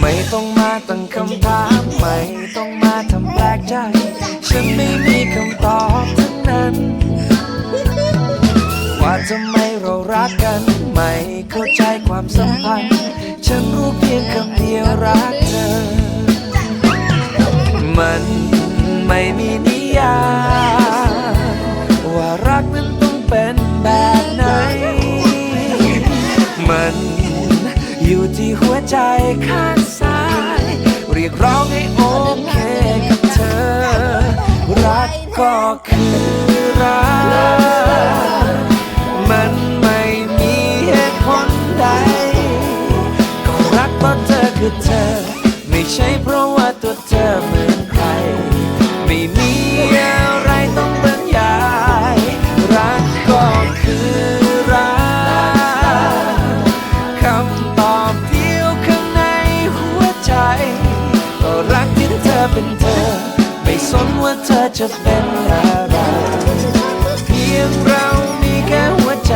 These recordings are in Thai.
ไม่ต้องมาตั้งคำถามไม่ต้องมาทำแปลกใจ ฉันไม่มีคำตอบทั้งนั้น ว่าทำไมเรารักกัน ไม่เข้าใจความสัมพันธ์ ฉันรู้เพียงคำเดียวรักเธอ มันไม่มีนิยาม ที่หัวใจข้างซ้าย เรียกร้องให้โอเคกับเธอ รักก็คือรัก มันไม่มีเหตุผลใด ก็รักเพราะเธอคือเธอ ไม่ใช่เพราะว่าตัวเธอเหมือนใคร ไม่มีอะไรต้องบรรยาย รักก็คือ เธอเป็นเธอ ไม่สนว่าเธอจะเป็นอะไร เพียงเรามีแค่หัวใจ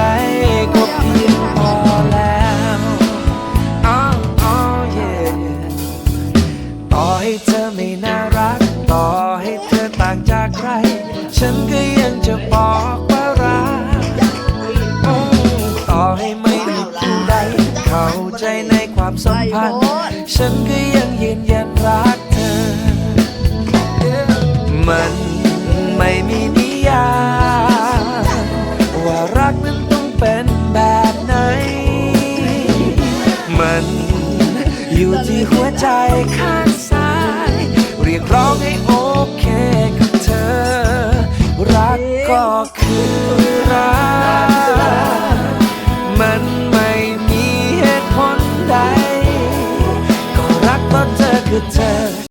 ก็เพียงพอแล้วอ๋ออ๋อ yeah ต่อให้เธอไม่น่ารัก ต่อให้เธอต่างจากใคร ฉันก็ยังจะบอกว่ารักต่อให้ไม่มีผู้ใด เข้าใจในความสัมพันธ์ ฉันก็ยังยืนยัน มันไม่มีนิยามว่ารักนั้นต้องเป็นแบบไหน มันอยู่ที่หัวใจข้างซ้าย เรียกร้องให้โอเคกับเธอ รักก็คือรัก มันไม่มีเหตุผลใด ก็รักเพราะเธอคือเธอ